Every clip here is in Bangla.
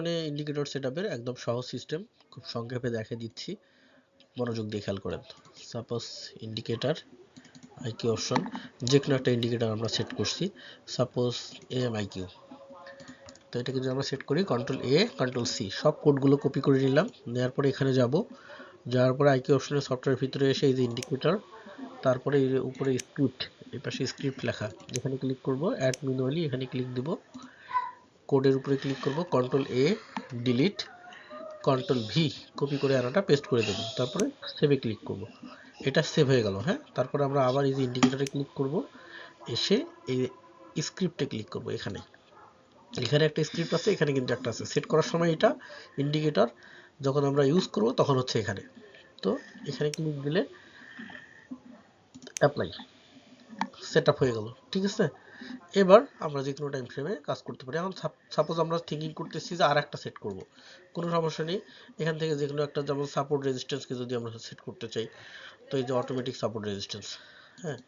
মানে ইন্ডিকেটর সেটআপের একদম সহজ সিস্টেম খুব সংক্ষেপে দেখে দিচ্ছি। মনোযোগ দিয়ে খেয়াল করেন সাপোজ ইন্ডিকেটর আইকিউ অপশন যে কোনো একটা ইন্ডিকেটর আমরা সেট করছি। সাপোজ এম আইকিউ তো এটাকে যদি আমরা সেট করি কন্ট্রোল এ কন্ট্রোল সি সব কোডগুলো কপি করে নিলাম। নেওয়ার পরে এখানে যাব। যাওয়ার পরে আইকিউ অপশনের সফটওয়্যার ভিতরে এসে এই যে ইন্ডিকেটর তারপরে উপরে স্ক্রিপ্ট এই পাশে স্ক্রিপ্ট লেখা। এখানে ক্লিক করব অ্যাড ম্যানুয়ালি এখানে ক্লিক দেব। কোডের উপরে ক্লিক করব control A delete control V copy করে আনাটা পেস্ট করে দেবো। তারপরে সেভে ক্লিক করব। এটা সেভ হয়ে গেল হ্যাঁ? তারপরে আমরা আবার এই যে ইন্ডিকেটরে ক্লিক করব, এসে এই স্ক্রিপ্টে ক্লিক করব এখানে। এখানে একটা স্ক্রিপ্ট আছে, এখানে কিন্তু একটা আছে। সেট করার সময় এটা ইন্ডিকেটর যখন আমরা ইউজ করব তখন হচ্ছে এখানে। তো এখানে ক্লিক দিলে অ্যাপ্লাই সেট হয়ে গেল, ঠিক আছে? এবার আমরা যে কোনো টাইম ফ্রেমে কাজ করতে পারি। এখন সাপোজ আমরা থিঙ্কিং করতেছি যে আর একটা সেট করব। কোনো সমস্যা নেই। এখান থেকে যে কোনো একটা, যেমন সাপোর্ট রেজিস্ট্যান্সকে যদি আমরা সেট করতে চাই, তো এই যে অটোমেটিক সাপোর্ট রেজিস্ট্যান্স হ্যাঁ?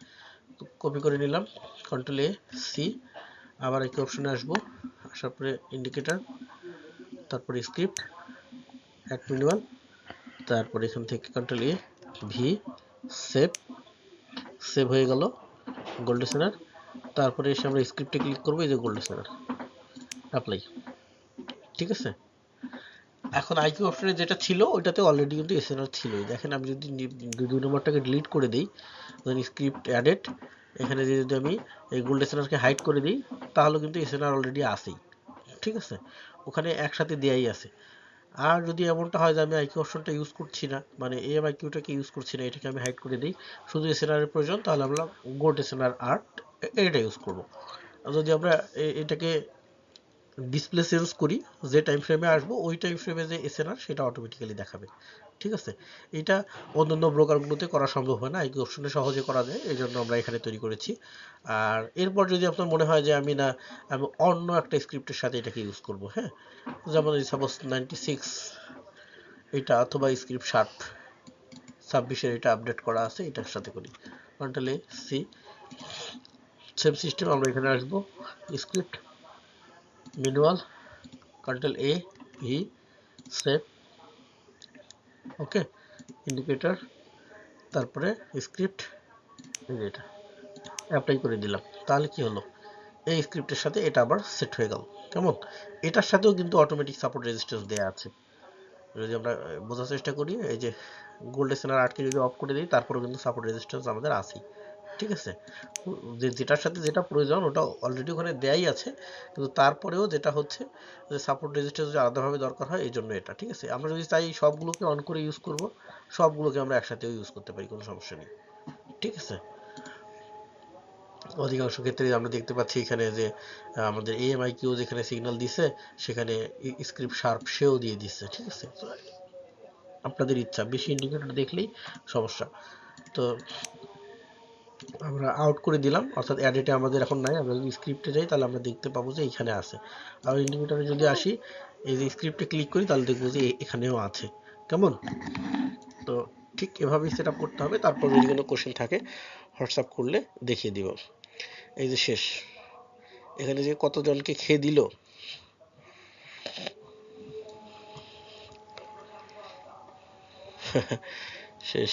কপি করে নিলাম কন্ট্রোল এ সি আবার একই অপশনে আসব। আসার পরে ইন্ডিকেটর তারপরে স্ক্রিপ্ট অ্যাড ম্যানুয়াল তারপরে এখান থেকে control A V save save হয়ে গেল গোল্ড সেনার তারপরে এসে আমরা স্ক্রিপ্টে ক্লিক করব, এই যে গোল্ড সেনার অ্যাপ্লাই ঠিক আছে? এখন আইকিউ অপশনে যেটা ছিল, ওইটাতে অলরেডি কিন্তু এসএনআর ছিল দেখেন আমি যদি দুই নম্বরটাকে ডিলিট করে দিই দেন স্ক্রিপ্ট অ্যাডেড এখানে যদি আমি এই গোল্ড এসএনআরকে হাইড করে দিই, তাহলে কিন্তু এসএনআর অলরেডি আসেই ঠিক আছে? ওখানে একসাথে দেয়াই আছে। আর যদি এমনটা হয় যে আমি আইকিউ অপশনটা ইউজ করছি না মানে এম আইকিউটাকে ইউজ করছি না, এটাকে আমি হাইড করে দিই, শুধু এসএনআর এর প্রয়োজন, তাহলে আমরা গোট এসএনআর আর্ট এটা ইউজ করব। যদি আমরা এটাকে ডিসপ্লে সেন্স করি, যে টাইম ফ্রেমে আসব, ওই টাইম ফ্রেমে যে এসএনআর সেটা অটোমেটিক্যালি দেখাবে। ঠিক আছে? এটা অন্যান্য ব্রোকারগুলোতে করা সম্ভব হয় না আইকিউ অপশনে সহজে করা যায়, এই জন্য আমরা এখানে তৈরি করেছি। আর এরপর যদি আপনার মনে হয় যে আমি না, আমি অন্য একটা স্ক্রিপ্টের সাথে এটাকে ইউজ করব হ্যাঁ? যেমন এই সাপোজ নাইনটি সিক্স এটা অথবা স্ক্রিপ্ট শার্প ছাব্বিশের এটা আপডেট করা আছে, এটার সাথে করি। কন্ট্রোল সি সেম সিস্টেম আমরা এখানে আসব। Script manual control A V save okay indicator তারপরে স্ক্রিপ্ট এটা অ্যাপ্লাই করে দিলাম। তাহলে কি হলো? এই স্ক্রিপ্টের সাথে এটা আবার সেট হয়ে গেল। কেমন? এটার সাথেও কিন্তু অটোমেটিক সাপোর্ট রেজিস্ট্যান্স দেওয়া আছে। যদি আমরা, বোঝার চেষ্টা করি, এই যে গোল্ড এসএনআর আটকে যদি অফ করে দিই, তারপরেও কিন্তু সাপোর্ট রেজিস্ট্যান্স আমাদের আছেই। ঠিক আছে? যে যেটার সাথে যেটা প্রয়োজন ওটা অলরেডি ওখানে দেয়াই আছে। কিন্তু তারপরেও যেটা হচ্ছে যে সাপোর্ট রেজিস্টার যদি আলাদাভাবে দরকার হয় এই জন্য এটা, ঠিক আছে? আমরা যদি চাই সবগুলোকে অন করে ইউজ করব, সবগুলোকে আমরা একসাথেও ইউজ করতে পারি, কোনো সমস্যা নেই। ঠিক আছে? অধিকাংশ ক্ষেত্রে আমরা দেখতে পাচ্ছি এখানে যে আমাদের এএমআই কিউ যেখানে সিগন্যাল দিছে, সেখানে স্ক্রিপ্ট শার্প সেও দিয়ে দিচ্ছে ঠিক আছে? আপনাদের ইচ্ছা, বেশি ইন্ডিকেটর দেখলেই সমস্যা। তো আমরা আউট করে দিলাম, অর্থাৎ অ্যাডেটে আমাদের এখন নাই, আমরা যদি স্ক্রিপ্টে যাই তাহলে আমরা দেখতে পাবো যে এখানে আছে। আর ইন্ডিকেটরে যদি আসি, এই যে স্ক্রিপ্টে ক্লিক করি তাহলে দেখব যে এখানেও আছে। কেমন? তো ঠিক এভাবেই সেট করতে হবে, তারপর যদি কোনো কোশ্চেন থাকে হোয়াটসঅ্যাপ করলে দেখিয়ে দিব। এই যে শেষ। এখানে যে কতজনকে খেয়ে দিল? শেষ।